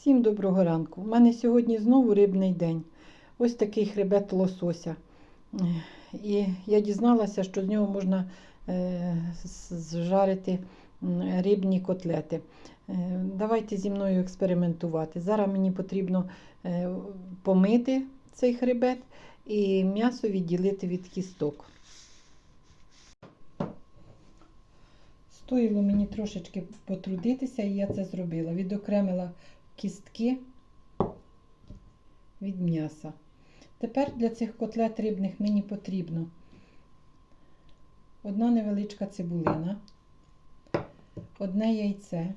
Всім доброго ранку. У мене сьогодні знову рибний день. Ось такий хребет лосося. І я дізналася, що з нього можна е, зжарити рибні котлети. Е, Давайте зі мною експериментувати. Зараз мені потрібно е, помити цей хребет і м'ясо відділити від кісток. Стоїло мені трошечки потрудитися, і я це зробила. Відокремила кістки від м'яса. Тепер для цих котлет рибних мені потрібно одна невеличка цибулина, одне яйце.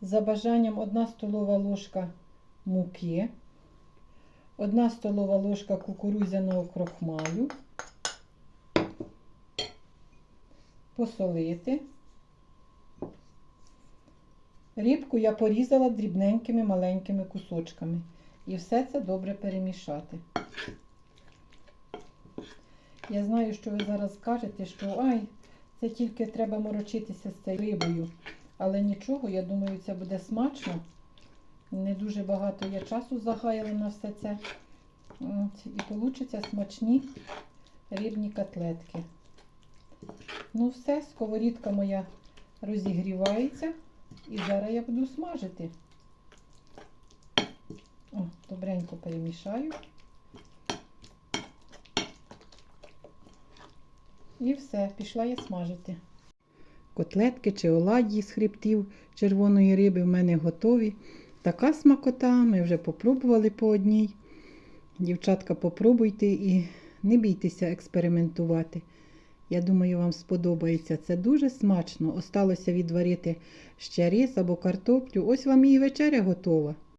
За бажанням одна столова ложка муки, одна столова ложка кукурудзяного крохмалю, посолити. Рибку я порізала дрібненькими маленькими кусочками. І все це добре перемішати. Я знаю, що ви зараз скажете, що ай, це тільки треба морочитися з цією рибою. Але нічого, я думаю, це буде смачно. Не дуже багато я часу загаяла на все це. От, і получаться смачні рибні котлетки. Ну все, сковорідка моя розігрівається. І зараз я буду смажити. О, добренько перемішаю. І все, пішла я смажити. Котлетки чи оладі з хребтів червоної риби в мене готові. Така смакота, ми вже попробували по одній. Дівчатка, попробуйте і не бійтеся експериментувати. Я думаю, вам сподобається. Це дуже смачно. Осталося відварити ще рис або картоплю. Ось вам і вечеря готова.